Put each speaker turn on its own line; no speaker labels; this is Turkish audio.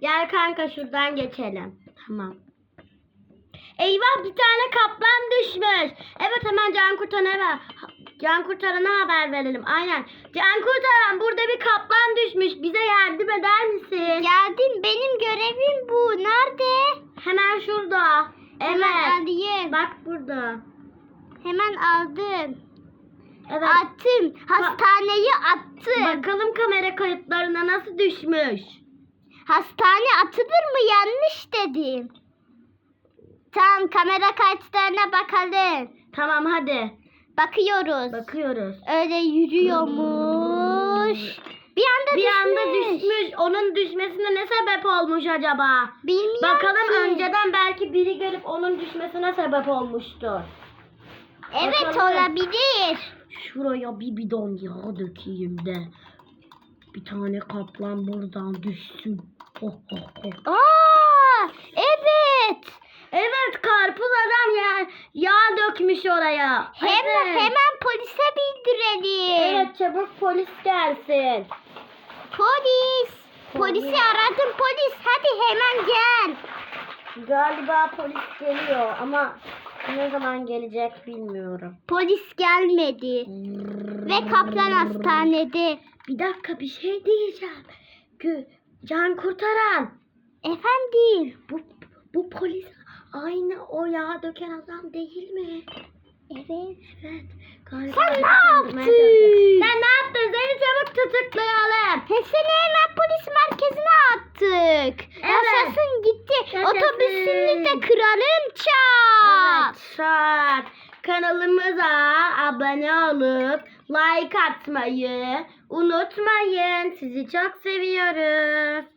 Gel kanka şuradan geçelim. Tamam. Eyvah bir tane kaplan düşmüş. Evet hemen can kurtarana can kurtarana haber verelim. Aynen. Can kurtaran burada bir kaplan düşmüş. Bize yardım eder misin?
Geldim benim görevim bu. Nerede?
Hemen şurada.
Hemen
Evet.
alayım.
Bak burada.
Hemen aldım.
Evet.
Attım. Hastaneyi attım.
Bakalım kamera kayıtlarına nasıl düşmüş.
Hastane atılır mı? Yanlış dedim. Tamam kamera kayıtlarına bakalım.
Tamam hadi.
Bakıyoruz.
Bakıyoruz.
Öyle yürüyormuş. Bir anda
Bir
düşmüş.
anda düşmüş. Onun düşmesine ne sebep olmuş acaba?
Bilmiyorum
Bakalım
ki.
önceden belki biri gelip onun düşmesine sebep olmuştur.
Evet
Bakalım.
olabilir.
Şuraya bir bidon yağ dökeyim de. Bir tane kaplan buradan düşsün. Oh, oh, oh.
Aa, evet.
Evet karpuz adam ya yağ dökmüş oraya.
Hem,
evet.
Hemen polise bildirelim.
Evet çabuk polis gelsin.
Polis. Polisi
Polis.
aradım polis. Hadi hemen gel.
Galiba polis geliyor ama ne zaman gelecek bilmiyorum.
Polis gelmedi. Ve kaplan hastanede.
Bir dakika bir şey diyeceğim. Gü- Can kurtaran.
Efendim.
Bu, bu polis aynı o yağ döken adam değil mi?
Evet.
Evet. Galiba
Sen ne yaptın?
Sen ne yaptın? Seni çabuk tutuklayalım.
He, seni hemen polis merkezine attık.
Evet.
Yaşasın gitti.
Yaşasın.
Otobüsünü de kıralım
şart. Kanalımıza abone olup like atmayı unutmayın. Sizi çok seviyoruz.